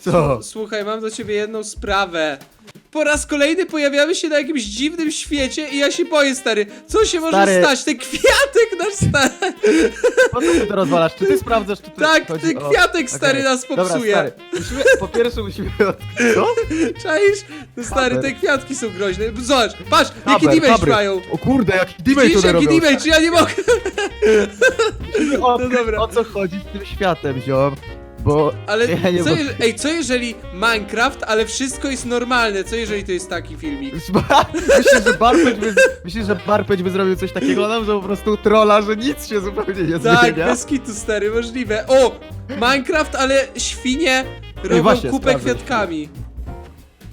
Co? Słuchaj, mam do ciebie jedną sprawę. Po raz kolejny pojawiamy się na jakimś dziwnym świecie i ja się boję, stary. Co się może Stary. stać? Ten kwiatek nasz stary. Po co ty to rozwalasz? Czy ty sprawdzasz, czy ty Tak, chodzi ten o- kwiatek stary Okej. nas Dobra, popsuje. stary. Musimy, po pierwsze musimy... Co? Czaisz? No stary, te kwiatki są groźne. Zobacz, patrz, jaki Kaber, damage mają. O kurde, jaki damage Widzisz, jaki robią. damage, ja nie mogę. O, No dobra. o co chodzi z tym światem, ziom? Bo Ale ja nie co, mogę. je, ej, co jeżeli Minecraft, ale wszystko jest normalne? Co jeżeli to jest taki filmik? Myślę, że Barpeć by, myślę, że Barpeć by zrobił coś takiego nam, że po prostu trolla, że nic się zupełnie nie Tak, zmienia. bez kitu, stary, możliwe. O! Minecraft, ale świnie robią właśnie, kupę sprawdzę kwiatkami.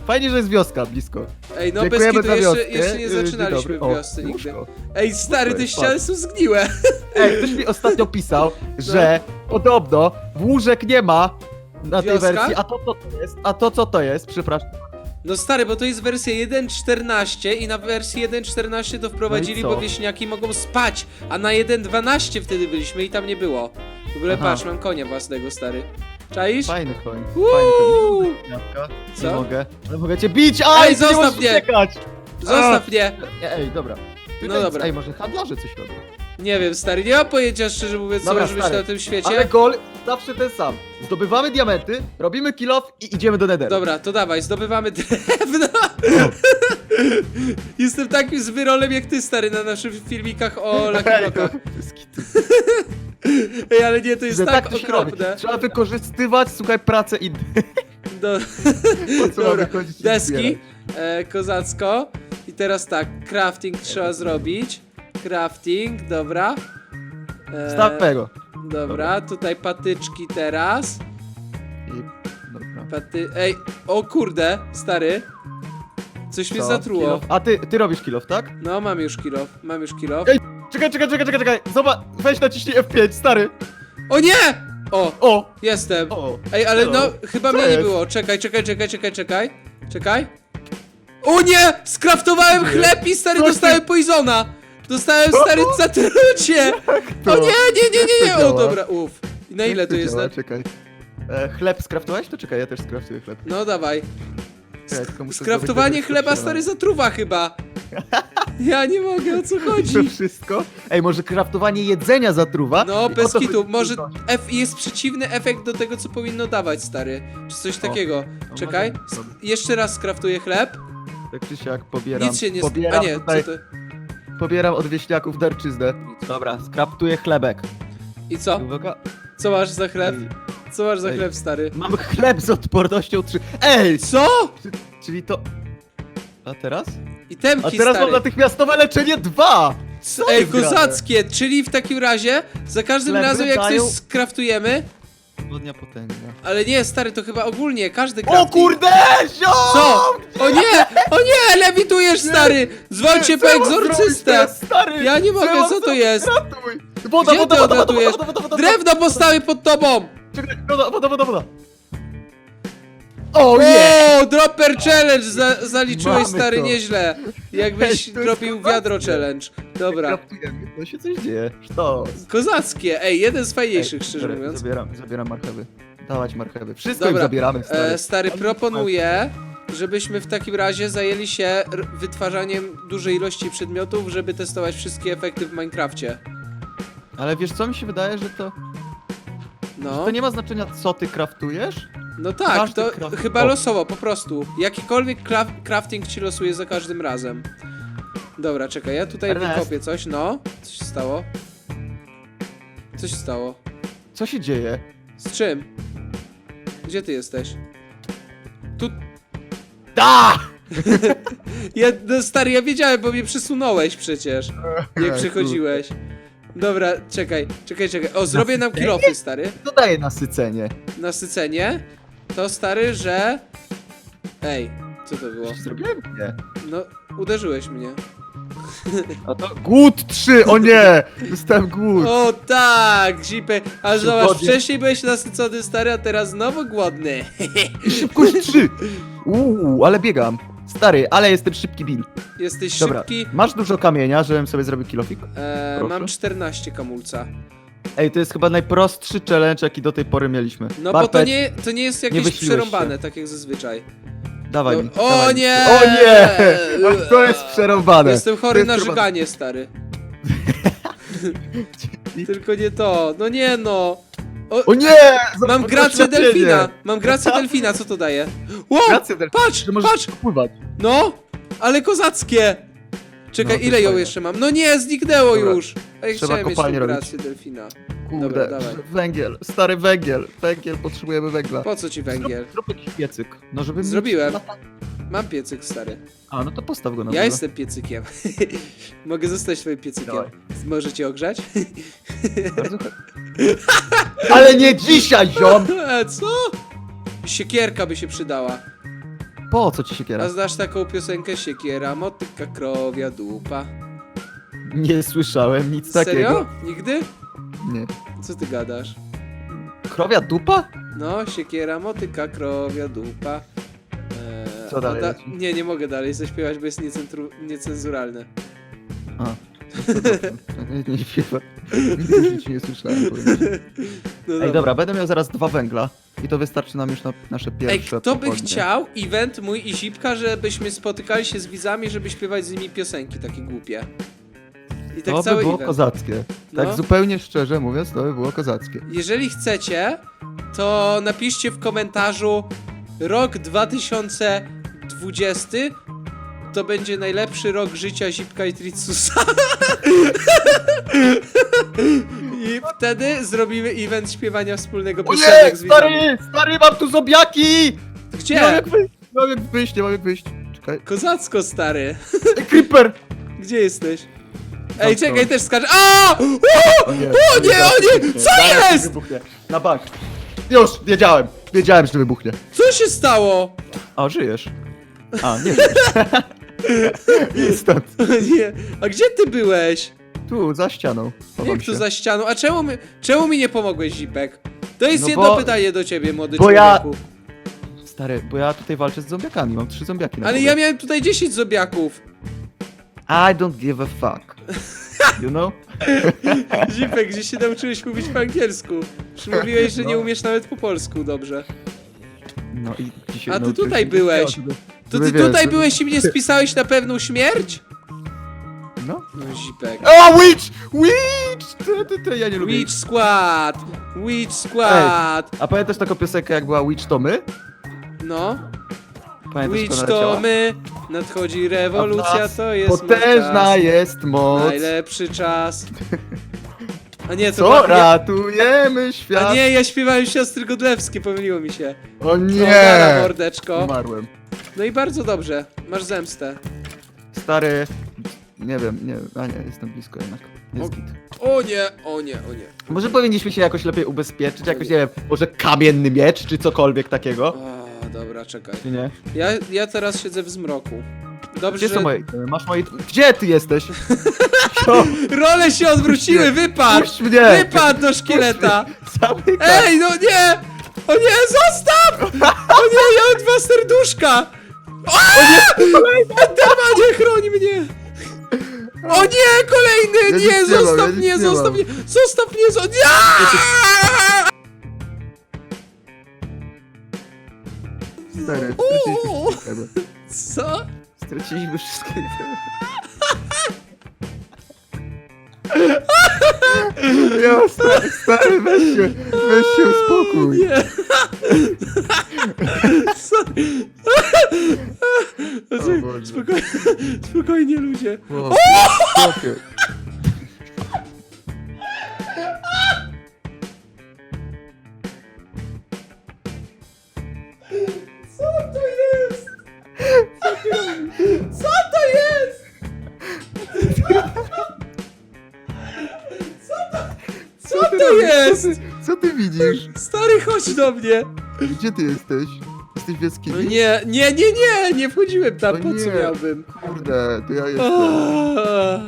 Fajnie, że jest wioska blisko. Ej, no bez Dziękujemy kitu, za jeszcze, wioskę. jeszcze nie Yy, dzień zaczynaliśmy dobry. w O, wiosce nigdy. łóżko. Ej, stary, te Super, ściany są zgniłe. Ej, ktoś mi ostatnio pisał, że podobno łóżek nie ma na tej Wioska? wersji, a to co to jest? A to co to jest? Przepraszam. No stary, bo to jest wersja 1.14 i na wersji 1.14 to wprowadzili, No i co? bo wieśniaki mogą spać, a na 1.12 wtedy byliśmy i tam nie było. W ogóle Aha. patrz, mam konia własnego, stary. Czaisz? Fajny koń. Uuu. Fajny koń. Jabłka. Nie Co? mogę. Nie mogę cię bić! Aj, Ej, ty nie zostaw możesz mnie! uciekać! Zostaw mnie! Nie, Ej, dobra. No więc- dobra. Ej, może handlarze coś robią. Nie wiem, stary, nie mam pojęcia, szczerze mówiąc, co Dobra, może być stary. na tym świecie. Ale gol zawsze ten sam. Zdobywamy diamenty, robimy kill off i idziemy do netheru. Dobra, to dawaj, zdobywamy drewno. Jestem takim zwyrolem jak ty, stary, na naszych filmikach o Lucky Blockach. Ej, ale nie, to jest Że tak, to się robi. okropne. Trzeba wykorzystywać, słuchaj, pracę i... Do... Po co Dobra, mamy chodzić i deski, zbierać? e, kozacko. I teraz tak, crafting trzeba zrobić. Crafting, dobra. E, Staw tego. Dobra, tutaj patyczki teraz. I... Dobra. Paty... Ej, o kurde, stary. Coś mnie Co? zatruło. Kill off? A ty, ty robisz kill off, tak? No, mam już kill off, mam już kill off. Ej! Czekaj, czekaj, czekaj, czekaj, czekaj. Zobacz, weź naciśnij F5, stary. O nie! O, O! jestem. O! Ej, ale no, chyba Co mnie nie jest? było. Czekaj, czekaj, czekaj, czekaj, czekaj. Czekaj. O nie! Skraftowałem chleb i stary Co ty? dostałem poisona. Dostałem stary zatrucie. O nie, nie, nie, nie, nie. O dobra, uff. I na ile to jest? Na... Czekaj. E, chleb skraftowałeś? To czekaj, ja też skraftuję chleb. No dawaj. Czekaj, tylko muszę Skraftowanie chleba stary zatruwa chyba. Ja nie mogę, o co To chodzi? wszystko? Ej, może kraftowanie jedzenia zatruwa? No, I bez to kitu. chodzi- Może F jest przeciwny efekt do tego, co powinno dawać, stary. Czy coś takiego. No, Czekaj. może- Sk- Jeszcze raz skraftuję chleb. Tak czy siak pobieram. Nic się nie... pobieram A nie, tutaj, co to... Pobieram od wieśniaków darczyznę. Dobra, skraftuję chlebek. I co? Uwaga. Co masz za chleb? Co masz za Ej. chleb, stary? Mam chleb z odpornością 3. Ej! Co? Czyli to... A teraz? I temki, A teraz stary. mam natychmiastowe leczenie 2! Co? Ej, jest grane? kozackie, czyli w takim razie za każdym Chleby razem jak dają- coś skraftujemy, Potęga. ale nie, stary, to chyba ogólnie, każdy O crafting. kurde! Ziom! Co? O nie! O nie! Lewitujesz, stary! Dzwońcie po egzorcystę! Stary! Ja nie mogę, co to jest? Ratuj! Woda, Gdzie woda, ty woda, woda, odlatujesz? woda, woda, woda, Drewno postawię pod tobą! Czekaj, woda, woda, woda, woda. O nie! O, dropper challenge! Za, zaliczyłeś, Mamy stary, to. nieźle. Jakbyś Ej, to jest robił kozackie. wiadro challenge. Dobra. Kraftujemy, To się coś dzieje. Sztos. Kozackie, ej, jeden z fajniejszych, Ej, szczerze dobra, mówiąc. Zabieram, zabieram marchewy. Dawać marchewy. Wszystko Dobra, im zabieramy, stary. E, stary, proponuję, żebyśmy w takim razie zajęli się r- wytwarzaniem dużej ilości przedmiotów, żeby testować wszystkie efekty w Minecrafcie. Ale wiesz co mi się wydaje, że to... No, To nie ma znaczenia co ty kraftujesz? no tak, każdy to chyba o. losowo, po prostu. Jakikolwiek craft crafting ci losuje za każdym razem. Dobra, czekaj, ja tutaj Ernest. wykopię coś, no. Co się stało? Co się stało? Co się dzieje? Z czym? Gdzie ty jesteś? Tu... Da! Ja, no stary, ja wiedziałem, bo mnie przesunąłeś przecież. Jak przychodziłeś. Dobra, czekaj, czekaj, czekaj. O, zrobię nam Nasycenie? kilofy, stary. To daje nasycenie. Nasycenie. To stary, że... Ej, co to było? Coś zrobiłem? Nie. No, uderzyłeś mnie. A to... Głód 3, o nie! Dostałem głód. O tak, zipy. A zobacz, wcześniej byłeś nasycony, stary, a teraz znowu głodny. Szybkość 3! Uuu, ale biegam. Stary, ale jestem szybki Bill. Jesteś Dobra, szybki. masz dużo kamienia, żebym sobie zrobił kilofik? E, Proszę. mam 14 kamulca. Ej, to jest chyba najprostszy challenge, jaki do tej pory mieliśmy. No bo to Barpet, nie, to nie jest jakieś wyśliłeś przerąbane, się. tak jak zazwyczaj. Dawaj No- mi. o dawaj mi. nie! O nie! To jest przerąbane. Jestem To chory jest na przerąbane. żyganie, stary. Tylko nie to. No nie no. O, O nie! mam grację delfina. Mam grację delfina, co to daje? Wow, Grację delfina, patrz, że możesz patrz. pływać. No, ale kozackie. Czekaj, No, to ile jest ją fajne. jeszcze mam? No nie, zniknęło Dobra. już. A ja Trzeba chciałem mieć kopalnię tą robić. grację delfina. Kurde, Dobra, dawaj. węgiel, stary węgiel, węgiel, potrzebujemy węgla. Po co ci węgiel? Zrób, zrób jakiś piecyk, no żeby mieć- Zrobiłem. Mam piecyk, stary. A, no to postaw go na Ja jestem piecykiem. Mogę zostać twoim piecykiem. Dawaj. Może cię ogrzać? Bardzo. Ale nie dzisiaj, ziom! E, Co? Siekierka by się przydała. Po co ci A siekiera? znasz taką piosenkę Siekiera, motyka, krowia, dupa? Nie słyszałem nic takiego. Serio? Nigdy? Nie. Co ty gadasz? Krowia dupa? No, siekiera, motyka, krowia, dupa. Co dalej a leci? Nie, nie mogę dalej zaśpiewać, bo jest niecentru- niecenzuralne. A. No to. Nie, nie śpiewa. Nigdy w życiu nie słyszałem. powiem ci. No Ej, dobra, będę miał zaraz dwa węgla. I to wystarczy nam już na nasze pierwsze Ej, kto by chciał event mój i Zipka, żebyśmy spotykali się z widzami, żeby śpiewać z nimi piosenki takie głupie? I tak To by cały było event. kozackie. Tak No. zupełnie szczerze mówiąc, to by było kozackie. Jeżeli chcecie, to napiszcie w komentarzu rok 2020 to będzie najlepszy rok życia Zipka i Tritsusa. I wtedy zrobimy event śpiewania wspólnego piosenek Ojej, z widzami. stary! Stary, mam tu zombiaki! Nie mam Gdzie? jak wyjść, nie mam jak wyjść, nie mam jak wyjść. Czekaj. Kozacko, stary. Ej, Creeper! Gdzie jesteś? Ej, Zamknął. czekaj, też skacz. A! O! Nie, O nie, o nie! Co Zaraz jest? Wybuchnie. Na bank. Już, wiedziałem. Wiedziałem, że wybuchnie. Co się stało? O, żyjesz. A, nie. Instant. nie. A gdzie ty byłeś? Tu, za ścianą. Chowam Jak tu się. za ścianą? A czemu mi, czemu mi nie pomogłeś, Zipek? To jest No jedno bo- pytanie do ciebie, młody bo ja- człowieku. Stary, bo ja tutaj walczę z zombiakami, mam trzy zombiaki na Ale ja miałem tutaj 10 zobiaków. I don't give a fuck. You know? Zipek, gdzie się nauczyłeś mówić po angielsku? Już mówiłeś, że nie No. umiesz nawet po polsku dobrze. No i dzisiaj A ty tutaj byłeś. To ty żeby, tutaj wiesz, byłeś i mnie spisałeś na pewną śmierć? No. No Zipek. O, witch! Witch! Ty, ty, ty, ja nie lubię. Witch Squad! Witch Squad! A pamiętasz taką piosenkę, jak była Witch to my? No. Pamiętasz, Witch to naleciała? my, nadchodzi A w rewolucja, nas to jest Potężna nasz czas. jest moc. Najlepszy czas. A nie, to Co? Ratujemy świat. A nie, ja śpiewałem siostry Godlewskie, pomyliło mi się. O Nie! Dobra, mordeczko. Umarłem. No i bardzo dobrze, masz zemstę. Stary... Nie wiem, nie A nie, jestem blisko jednak. Jest O- git. O nie, o nie, o nie. Może powinniśmy się jakoś lepiej ubezpieczyć, jakoś, nie wiem, może kamienny miecz, czy cokolwiek takiego? O, dobra, czekaj. Czy nie? Ja, ja teraz siedzę w zmroku. Dobrze, Gdzie że... są moje... Masz moje... Gdzie ty jesteś? Co? Role się odwróciły, wypadł! Puść mnie! Wypadł do szkieleta! Zamykaj! Ej, no nie! O nie, zostaw! O nie, ja mam dwa serduszka! O nie! Chroń mnie! O nie, kolejny! Ja Nie, nic nie mam, zostaw nic mnie, nie zostaw mam. mnie! Zostaw mnie, zostaw mnie! Stary, straciliśmy. Co? Straciliśmy wszystkie itemy. Ja, stary, stary, weź się, weź się uspokój. Nie. Sorry. Boże. Spokojnie, spokojnie ludzie. Chłopie, chłopie. Co to jest? Co to jest? Co to robisz? jest? Co ty, co ty widzisz? Stary, chodź do mnie. Gdzie ty jesteś? Jesteś w jaskini? No nie, nie, nie, nie, nie wchodziłem tam, O po co nie. miałbym? Kurde, to ja jestem. Ah,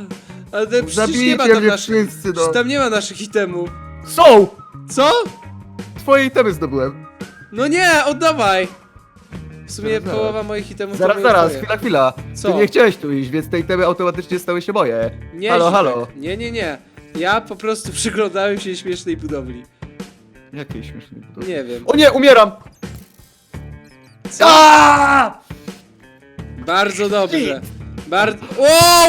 Ale to przecież nie ma Zabijcie tam mnie naszych... wszyscy, no. Przecież tam nie ma naszych itemów. Są! Co? Twoje itemy zdobyłem. No nie, oddawaj! W sumie Zaraz, zaraz. połowa moich itemów to Zaraz, moje zaraz, twoje. chwila, chwila. Co? Ty nie chciałeś tu iść, więc te itemy automatycznie stały się moje. Nie, halo, Zipek. halo. Nie, nie, nie. Ja po prostu przyglądałem się śmiesznej budowli. Jakiej śmiesznej budowy. Nie wiem. O nie, umieram! Co? Bardzo dobrze. Bardzo. O,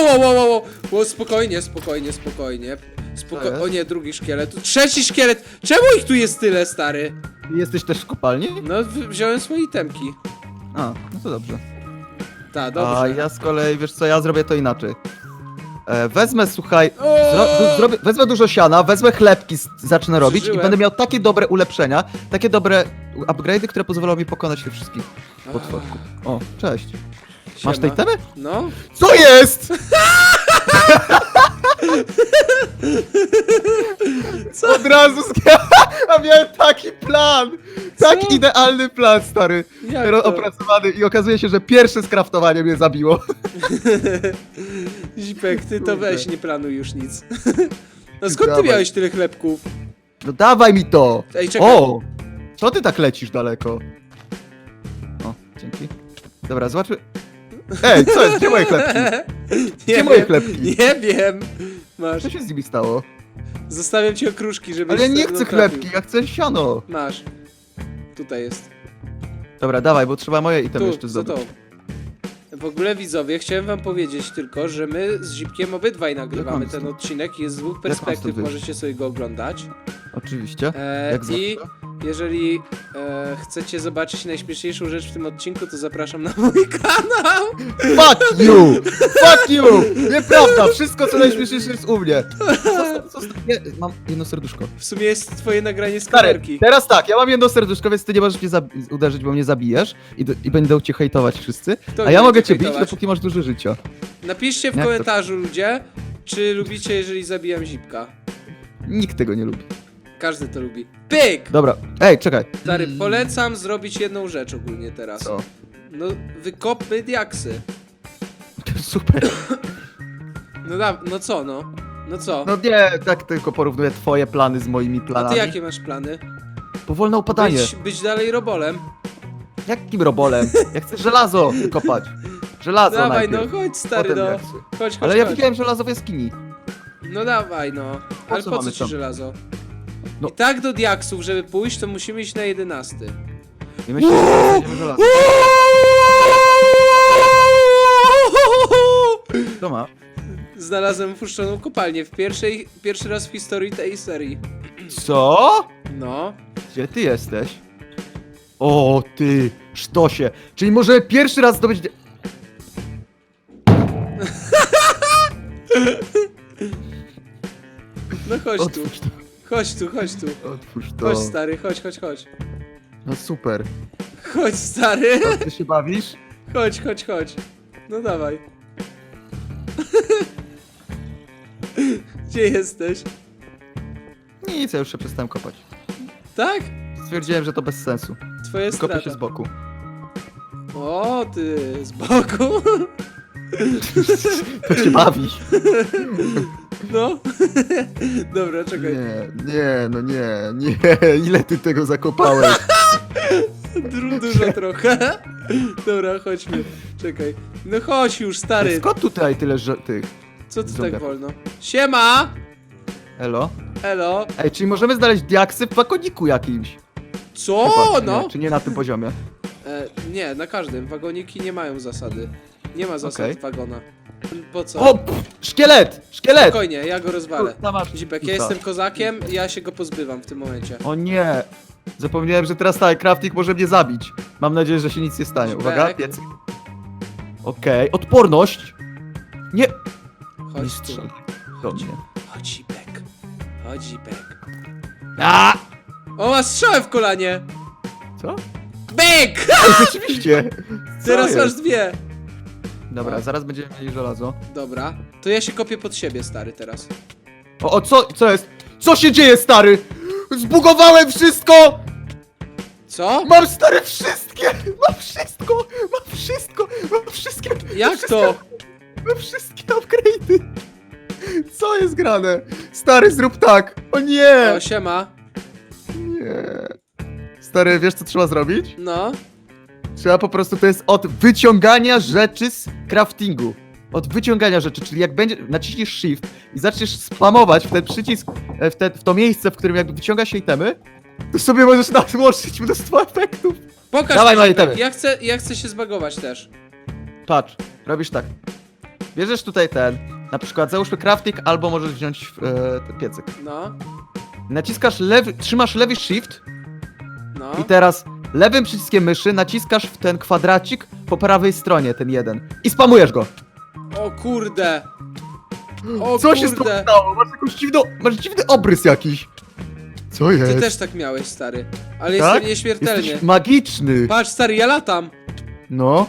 o, o, o, o, o, spokojnie, spokojnie, spokojnie. Spoko... Jest? O nie, drugi szkielet. Trzeci szkielet! Czemu ich tu jest tyle, stary? Jesteś też w kopalni? No, w- wziąłem swoje itemki. A, no to dobrze. Ta, A dobrze. ja z kolei, wiesz co, ja zrobię to inaczej. E, wezmę, słuchaj, zro, du, zrobię, wezmę dużo siana, wezmę chlebki, z- zacznę robić Przeżyłem. i będę miał takie dobre ulepszenia, takie dobre upgrade'y, które pozwolą mi pokonać tych wszystkich potworków. O, cześć. Masz tej Siema. temy? No. Co jest? Co? Od razu sk- A miałem taki plan! Taki Co? idealny plan, stary. Jak Ro- to? Opracowany i okazuje się, że pierwsze skraftowanie mnie zabiło. Zipek, ty to weź, nie planuj już nic. No skąd ty Dawaj. miałeś tyle chlebków? No dawaj mi to! Ej, czekaj. O! Co ty tak lecisz daleko? O, dzięki. Dobra, zobaczmy. Ej, co jest? Gdzie moje chlebki? Nie Gdzie moje wiem, chlebki? Nie wiem. Masz. Co się z nimi stało? Zostawiam ci okruszki, żebyś Ale ja nie ze mną chcę trafił. chlebki, ja chcę siano. Masz. Tutaj jest. Dobra, dawaj, bo trzeba moje itemy Tu, jeszcze za to. zdobyć. W ogóle widzowie, chciałem wam powiedzieć tylko, że my z Zipkiem obydwaj nagrywamy ten odcinek, jest z dwóch perspektyw, możecie sobie go oglądać. Oczywiście. E, Jak I zawsze. Jeżeli e, chcecie zobaczyć najśmieszniejszą rzecz w tym odcinku, to zapraszam na mój kanał. Fuck you! Fuck you! Nieprawda! Wszystko co najśmieszniejsze jest u mnie. Zostaw, zostaw. Nie, mam jedno serduszko. W sumie jest twoje nagranie z Stary, kamerki. teraz tak, ja mam jedno serduszko, więc ty nie możesz mnie zabi- uderzyć, bo mnie zabijesz i, d- i będą cię hejtować wszyscy. Kto A ja mogę cię bić, hejtować? dopóki masz dużo życia. Napiszcie w Jak to? komentarzu, ludzie, czy lubicie, jeżeli zabijam Zipka. Nikt tego nie lubi. Każdy to lubi. Pyk! Dobra, ej, czekaj. Stary, polecam zrobić jedną rzecz ogólnie teraz. Co? No, wykopmy diaksy. Super. No da, no co, no? No co? No nie, tak tylko porównuję twoje plany z moimi A planami. ty jakie masz plany? Powolne upadanie. Być, być dalej robolem? Jakim robolem? Ja chcę żelazo wykopać. Żelazo Dawaj, no najpierw. chodź stary, potem no. diaksy. Chodź, chodź, Ale ja chodź. widziałem żelazo w jaskini. No dawaj, no. Ale co po co mamy ci tam? żelazo? No. I tak do diaksów, żeby pójść, to musimy iść na 11. I myślę, że znajdziemy żelazo. Co ma? Znalazłem opuszczoną kopalnię w pierwszej, pierwszy raz w historii tej serii. Co? No. Gdzie ty jesteś? O, ty, sztosie. Czyli może pierwszy raz zdobyć... di- No chodź tu. Otwórz to. Chodź tu, chodź tu. Otwórz to. Chodź stary, chodź, chodź, chodź. No super. Chodź stary. Ty się bawisz? Chodź, chodź, chodź. No dawaj. Gdzie jesteś? Nic, ja już się przestałem kopać. Tak? Stwierdziłem, że to bez sensu. Twoja Kopię strata. się z boku. O, ty, z boku. To się bawi. No. Dobra, czekaj. Nie, nie, no nie, nie. Ile ty tego zakopałeś? Du dużo trochę. Dobra, chodźmy. Czekaj. No chodź już, stary. Skąd tutaj tyle tych? Co tu tak Zombiaków. wolno? Siema! Elo? Elo. Ej, czyli możemy znaleźć diaksy w wakoniku jakimś? Co? Czy No. Nie, czy nie na tym poziomie? E, nie, na każdym. Wagoniki nie mają zasady. Nie ma zasad Okej. wagona. Po co? O! Pff, szkielet! Szkielet! Spokojnie, ja go rozwalę. Kurwa, masz Zipek, ja jestem kozakiem, ja się go pozbywam w tym momencie. O nie! Zapomniałem, że teraz tak, crafting może mnie zabić. Mam nadzieję, że się nic nie stanie. Uwaga, Zipek. piec. Okej, odporność! Nie! Nie Chodź tu. strzelaj do Chodź. mnie. Chodź, Zipek. Chodź, Zipek. A! O, ma strzałę w kolanie! Co? Byk! Rzeczywiście! Co Teraz jest? masz dwie. Dobra, O. zaraz będziemy mieli żelazo. Dobra, to ja się kopię pod siebie, stary, teraz. O, o co, co jest? Co się dzieje, stary? Zbugowałem wszystko! Co? Mam stare wszystkie! Mam wszystko! Mam wszystko! Mam wszystkie! Jak to? Mam wszystkie upgrade'y! Co jest grane? Stary, zrób tak! O nie! O, siema. Nie. Stary, wiesz co trzeba zrobić? No. Trzeba po prostu, to jest od wyciągania rzeczy z craftingu. od wyciągania rzeczy, czyli jak będzie, naciśniesz shift i zaczniesz spamować w ten przycisk, e, w, te, w to miejsce, w którym jakby wyciąga się itemy, to sobie możesz nadłożyć mnóstwo efektów. Pokaż Dawaj, mi, moje Zipek. temy. Ja chcę, ja chcę się zbagować też. Patrz, robisz tak. Bierzesz tutaj ten, na przykład załóżmy crafting, albo możesz wziąć e, ten piecyk. No, Naciskasz lewy, trzymasz lewy shift no. i teraz lewym przyciskiem myszy naciskasz w ten kwadracik po prawej stronie, ten jeden. I spamujesz go. O kurde. O Co się z kurde. stało? Masz jakąś dziwną, masz dziwny obrys jakiś. Co jest? Ty też tak miałeś, stary. Ale Tak? jestem nieśmiertelny. Jesteś magiczny. Patrz, stary, ja latam. No.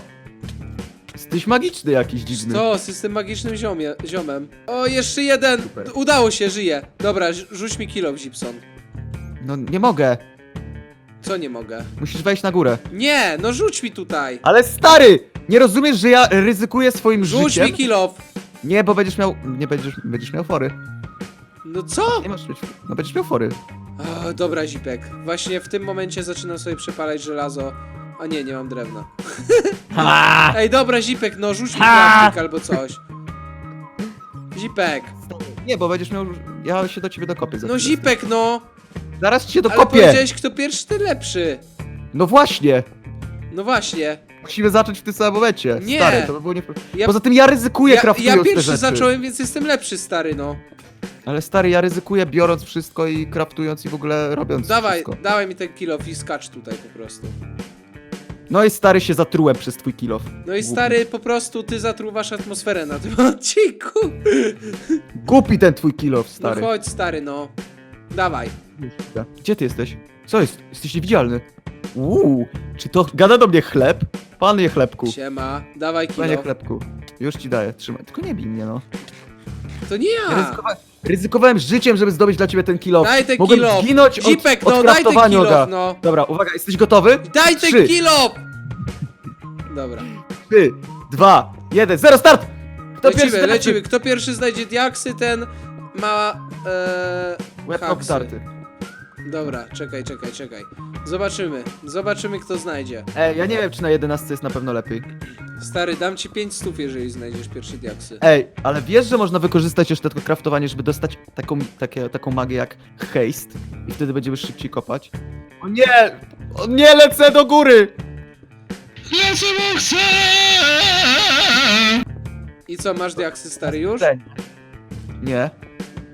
Jesteś magiczny jakiś dziwny. To, jestem magicznym ziomie, ziomem. O, jeszcze jeden. Super. Udało się, żyje. Dobra, rzu- rzuć mi kilo, Gibson. No nie mogę. Co nie mogę? Musisz wejść na górę. Nie, no rzuć mi tutaj. Ale stary! Nie rozumiesz, że ja ryzykuję swoim Rzuć życiem? mi kilo. Nie, bo będziesz miał. Nie będziesz. Będziesz miał fory. No co? Nie masz. No będziesz miał fory. O, dobra, Zipek. Właśnie w tym momencie zaczynam sobie przepalać żelazo. A nie, nie mam drewna. Ha! Ej, dobra, Zipek, no rzuć mi Ha! crafting albo coś. Zipek. Nie, bo będziesz miał. Ja się do ciebie dokopię za No chwilę. Zipek, no. Zaraz ci się Ale dokopię! powiedziałeś, kto pierwszy, ten lepszy. No właśnie! No właśnie. Musimy zacząć w tym samym momencie. Nie. Stary, to by było nie. Ja, Poza tym ja ryzykuję ja, craftując ja te pierwszy rzeczy. zacząłem, więc jestem lepszy, stary, no. Ale stary, ja ryzykuję biorąc wszystko i craftując i w ogóle robiąc Dawaj, wszystko. dawaj mi ten kill off i skacz tutaj po prostu. No i stary się zatrułem przez twój kill off. No i stary, po prostu ty zatruwasz atmosferę na tym odcinku. Głupi ten twój kill off, No stary. chodź, stary, no. Dawaj. Gdzie ty jesteś? Co jest? Jesteś niewidzialny. Uuu, czy to gada do mnie chleb? Panie chlebku. Siema, dawaj Panie kilo. chlebku. Już ci daję, trzymaj. Tylko nie bij mnie, no. To nie Ja ja. ryzykowałem, życiem, żeby zdobyć dla ciebie ten kill off. Daj ten Mogłem kill off. zginąć od, Zipek, od no daj ten off, no. Dobra, uwaga, jesteś gotowy? Daj ten Trzy. kill off. Dobra. 3, 2, 1, 0, start! Kto Lecimy, pierwszy lecimy. Kto pierwszy znajdzie diaksy, ten ma... E, Łeb haksy. obdarty. Dobra, czekaj, czekaj, czekaj. Zobaczymy. Zobaczymy, kto znajdzie. Ej, ja nie wiem, czy na 11 jest na pewno lepiej. Stary, dam ci 5 stów, jeżeli znajdziesz pierwszy diaksy. Ej, ale wiesz, że można wykorzystać jeszcze to craftowanie, żeby dostać taką, takie, taką magię jak haste i wtedy będziemy szybciej kopać? O nie! O nie, lecę do góry! I co, masz diaksy, stary, już? Nie.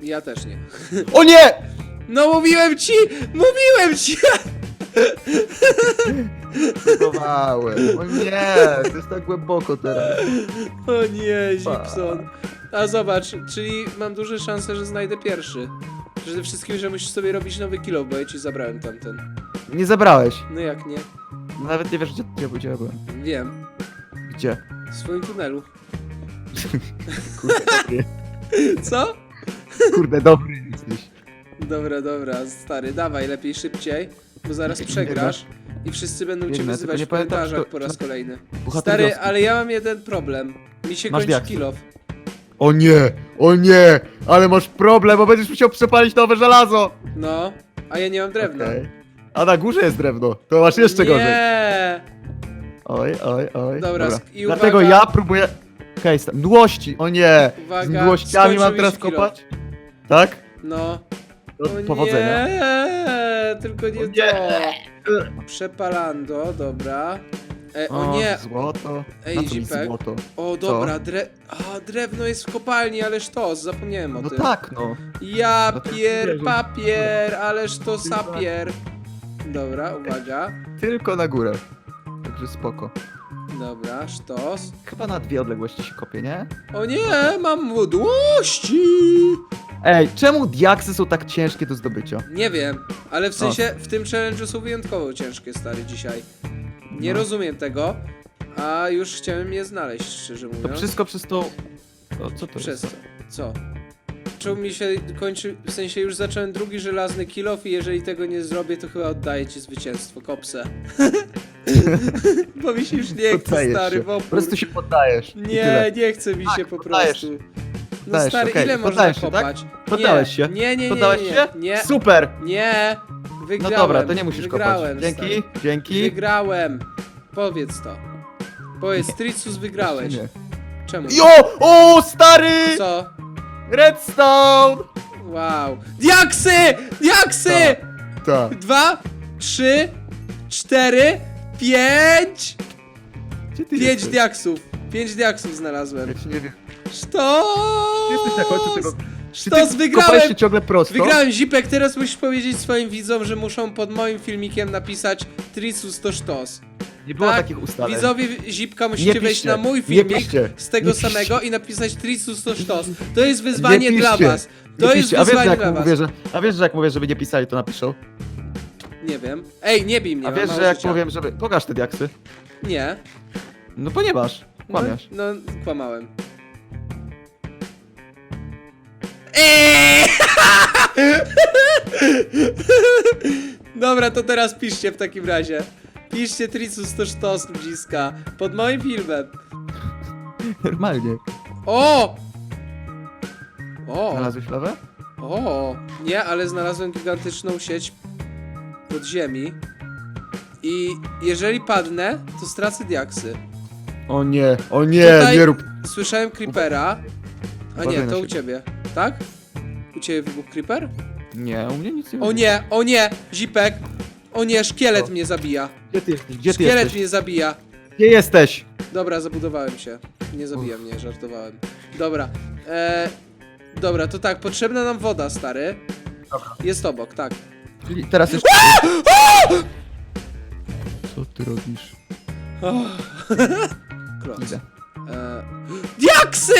Ja też nie. O nie! No mówiłem ci! Mówiłem ci! Próbowałem. O nie, to jest tak głęboko teraz. O nie, Gibson. A zobacz, czyli mam duże szanse, że znajdę pierwszy. Przede wszystkim, że musisz sobie robić nowy kilo, bo ja ci zabrałem tamten. Nie zebrałeś. No jak nie? Nawet nie wiesz, gdzie, gdzie, gdzie ja byłem. Wiem. Gdzie? W swoim tunelu. Kurde. Co? Kurde, dobry jesteś. Dobra, dobra, stary, dawaj, lepiej szybciej, bo zaraz przegrasz i wszyscy będą cię Biegnę, wyzywać tylko nie w pamiętam, komentarzach po raz kolejny. Bohater Stary, wioski. ale ja mam jeden problem. Mi się Masz kończy diaksy. kill off. O nie, o nie, ale masz problem, bo będziesz musiał przepalić nowe żelazo. No, a ja nie mam drewna. Okej. A na górze jest drewno, to masz jeszcze gorzej. Nie! Oj, oj, oj. Dobra, sk- i Dlatego uwaga. ja próbuję... Okej, okay, mdłości, o nie. Uwaga, Z mdłościami skończył mam mi teraz kilo. kopać? Tak? No. To O powodzenia. nie, tylko nie, nie. to. Przepalando, dobra. E, o, nie, Złoto. Ej, Na co mi zipek. złoto? o dobra, dre... a, drewno jest w kopalni, ależ to, zapomniałem o No tym. tak, no. Ja No to pier, wierzę. papier, ależ to sapier. Dobra, uwaga. Tylko na górę. Także spoko. Dobra, sztos. Chyba na dwie odległości się kopie, nie? O nie, mam młodłości. Ej, czemu diaksy są tak ciężkie do zdobycia? Nie wiem, ale w sensie w tym challenge'u są wyjątkowo ciężkie, stary, dzisiaj. Nie No. rozumiem tego, a już chciałem je znaleźć, szczerze To mówiąc. wszystko przez to... O, co to Przez jest? co? Czemu mi się kończy, w sensie już zacząłem drugi żelazny kill off i jeżeli tego nie zrobię, to chyba oddaję ci zwycięstwo, kopsę. Bo mi się już nie chce, Poddajesz stary, się. Po prostu się poddajesz. i Nie, tyle. nie chce mi Tak, się po poddajesz prostu. No Poddajesz stary, okej. ile można Poddajesz się, tak? kopać? Poddałeś się? Nie, nie, nie, Poddałeś nie, się? nie, nie, Super! nie, No wygrałem. dobra, to nie musisz wygrałem, kopać. Dzięki, Stary. dzięki. Wygrałem. Powiedz to. Powiedz, Tricus wygrałeś. Nie. Czemu? Jo! O, stary! Co? Redstone! Wow. Diaksy! Diaksy! Tak. Dwa, trzy, cztery, pięć. Gdzie ty Pięć jesteś? diaksów. Pięć diaksów znalazłem. Ja ci nie wiem. Jesteś na końcu tego... Czy Sztos, wygrałem! kopałeś się ciągle prosto? Wygrałem Zipek, teraz musisz powiedzieć swoim widzom, że muszą pod moim filmikiem napisać Trisus to sztos. Nie było Tak, takich ustaleń. Widzowie Zipka musicie Nie wejść piszcie, na mój nie filmik piszcie, z tego nie piszcie. samego i napisać Trisus to sztos. To jest wyzwanie Nie dla piszcie, was. Nie To jest piszcie. A wiesz, że wyzwanie jak dla was. mówię, że, a wiesz, że jak mówię, żeby nie pisali, to napiszą? Nie wiem. Ej, nie bij mnie, A mam wiesz, mało że jak życia. powiem, żeby... Pokaż te diaksy. Nie. No bo nie masz. Kłamiesz. No, no kłamałem. Eee! Dobra, to teraz piszcie w takim razie. Piszcie Trisus to sztos ludziska. Pod moim filmem. Normalnie. O! O! Znalazłeś lawę? O! Nie, ale znalazłem gigantyczną sieć pod ziemi. I jeżeli padnę, to stracę diaksy. O nie, o nie, Tutaj- nie rób. Słyszałem creepera. A Uważaj nie, na to u siebie. ciebie. Tak? U ciebie wybuchł creeper? Nie, u mnie nic nie O nie, o nie, zipek. O nie, szkielet Co? mnie zabija. Gdzie ty jesteś? Gdzie ty Szkielet jesteś? mnie zabija. Gdzie jesteś? Dobra, zabudowałem się. Nie zabija mnie, żartowałem. Dobra. E, dobra, to tak, potrzebna nam woda, stary. Dobra. Jest obok, tak. Czyli teraz jeszcze... Co ty robisz? Kloc. Idę. E, diaksy!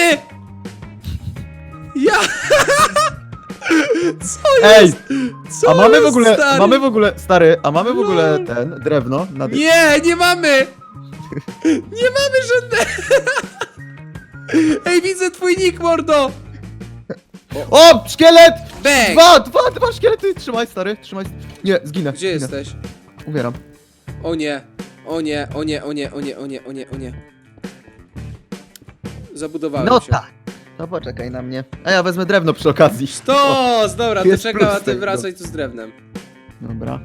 Ja! Co Ej! jest? Co A mamy jest, w ogóle, stary? mamy w ogóle, stary, a mamy w ogóle Lol. ten, drewno na dy- Nie, nie mamy! Nie mamy żadnego! Ej, widzę twój nick, mordo! O, szkielet! Bang! Dwa, dwa, dwa szkielety! Trzymaj, stary, trzymaj. Nie, zginę. Gdzie zginę. jesteś? Umieram. O nie, o nie, o nie, o nie, o nie, o nie, o nie, o nie. Zabudowałem No się. tak. To poczekaj na mnie. A ja wezmę drewno przy okazji. Sztos! Dobra, to Jest czekam, a ty wracaj tu z drewnem. Dobra.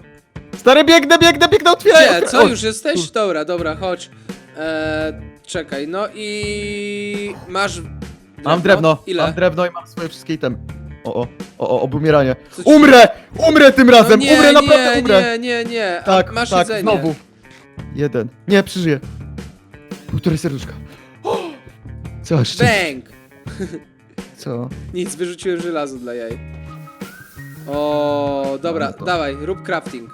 Stary, biegnę, biegnę, biegnę, otwieraj! Gdzie? otwieraj- Co, o, już jesteś? Dobra, dobra, chodź. Eee, czekaj, no i... Masz? Mam drewno, Ile? mam drewno i mam swoje wszystkie itemy. O, o, o, o, obumieranie. Co ci- Umrę! Umrę tym razem! no nie, umrę, naprawdę nie, umrę! nie, nie, nie. A Tak, masz tak, jedzenie. znowu. Jeden. Nie, przeżyję. Półtorej serduszka. O! Co? Bang! Co? Nic, wyrzuciłem żelazo dla jaj. O, dobra, dawaj, rób crafting.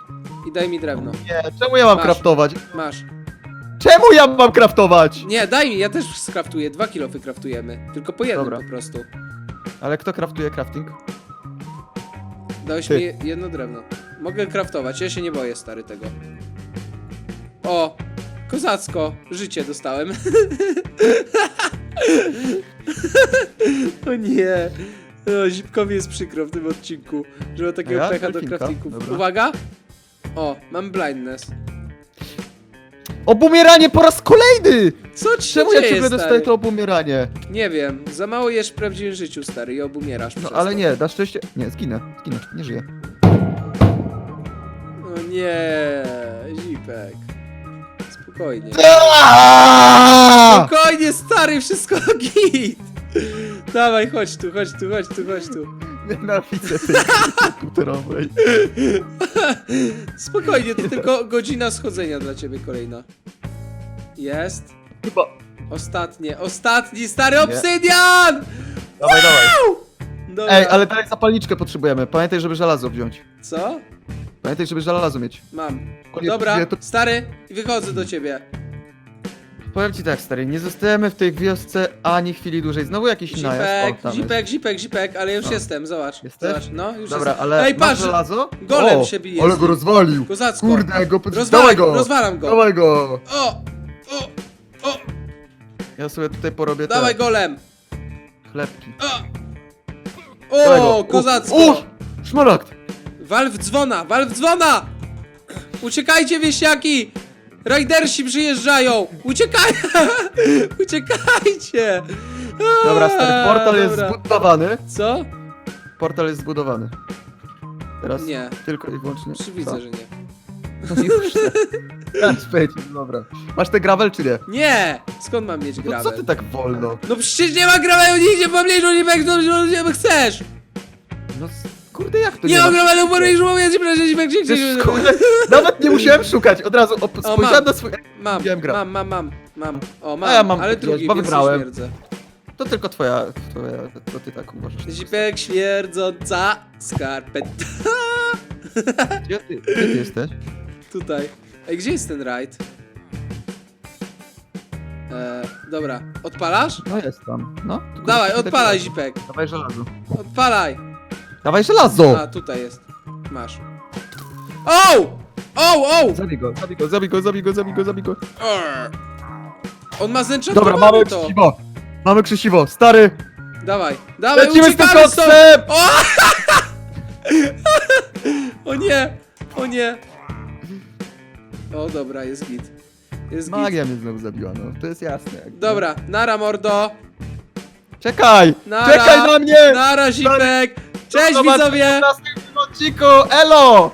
I daj mi drewno. Nie, czemu ja mam Masz. kraftować? Masz. Czemu ja mam kraftować? Nie, daj mi, ja też skraftuję. Dwa kilofy kraftujemy. Tylko po jednym Dobra. po prostu. Ale kto kraftuje crafting? Dałeś Ty. mi jedno drewno. Mogę kraftować, ja się nie boję, stary, tego. O! Kozacko! Życie dostałem. o nie! O, Zipkowi jest przykro w tym odcinku, że ma takiego ja pecha do delfinka, dobra. Uwaga! O, mam blindness. Obumieranie po raz kolejny! Co ci Czemu ja dzieje, ciągle stary? dostaję to obumieranie? Nie wiem, za mało jesz w prawdziwym życiu, stary, i obumierasz No przez ale to. nie, na szczęście... Nie, zginę, zginę, nie żyję. O nie, Zipek. Spokojnie. Aaaa! Spokojnie, stary, wszystko git! Dawaj, chodź tu, chodź tu, chodź tu, chodź tu. Nienawidzę tej gry komputerowej. Spokojnie, to tylko godzina schodzenia dla ciebie kolejna. Jest. Chyba... Ostatnie, ostatni, stary obsydian! Dawaj, dawaj. Dobra. Ej, ale dalej zapalniczkę potrzebujemy. Pamiętaj, żeby żelazo wziąć. Co? Pamiętaj, żeby żelazo mieć. Mam. Dobra, nie, to- stary, wychodzę do ciebie. Powiem ci tak, stary, nie zostajemy w tej wiosce ani chwili dłużej. Znowu jakiś najazd. O, Zipek, tam zipek, zipek, zipek, ale już No. jestem, zobacz. Jesteś? Zobacz, no, już Dobra, jestem. ale Ej, masz patrz, żelazo? golem o, się bije Ale go rozwalił. Kozacko. Kurde, go pod... Rozwalam Dawaj go, go! rozwalam go. Dawaj go! O, o, o, Ja sobie tutaj porobię dawaj te golem. chlebki. O, Dawaj go. o kozacko. O, szmaragd! Wal w dzwona, wal w dzwona! Uciekajcie, wieśniaki! Rajdersi przyjeżdżają! Uciekaj! Uciekajcie! A, Dobra, stary, portal jest dobra. zbudowany. Co? Portal jest zbudowany. Teraz Nie, tylko i wyłącznie... przy widzę, że nie. No już. Dobra. Masz ten gravel czy nie? Nie! Skąd mam mieć No co ty tak wolno? No przecież nie ma gravelu nigdzie nie wiem, co nie chcesz! No s- kurde jak to Nie nie ma ma? gravelu w pobliżu, mówię ci, proszę, nie Przecież, kurde, nawet nie musiałem szukać, od razu op- O, spojrzałem mam. na swój... Mam, gra. mam, mam, mam, mam. O, mam, A ja mam, ale drugi, bo więc wybrałem. śmierdzę. To tylko twoja, twoja, to ty tak uważasz. Zipek śmierdząca skarpeta. Gdzie ty, gdzie ty jesteś? Tutaj. Ej, gdzie jest ten rajd? E, dobra, odpalasz? No jest tam, no. Dawaj, tak- odpalaj, Zipek. Dawaj żelazo. Odpalaj. Dawaj żelazo! A, tutaj jest. Masz. O! O, o! Zabij go, zabij go, zabij go, zabij go, zabij go, zabij go. Arr. On ma Dobra, mamy to. krzesiwo. Mamy krzesiwo, stary! Dawaj, dawaj, Lecimy z tym uciekamy stąd! koksem! O! o nie, o nie. O, dobra, jest git. Jest git. Magia mnie znowu zabiła, no. To jest jasne. jakby. Dobra, nara mordo. Czekaj! Nara. Czekaj na mnie! Nara, Zipek. Cześć widzowie. w następnym odcinku, elo!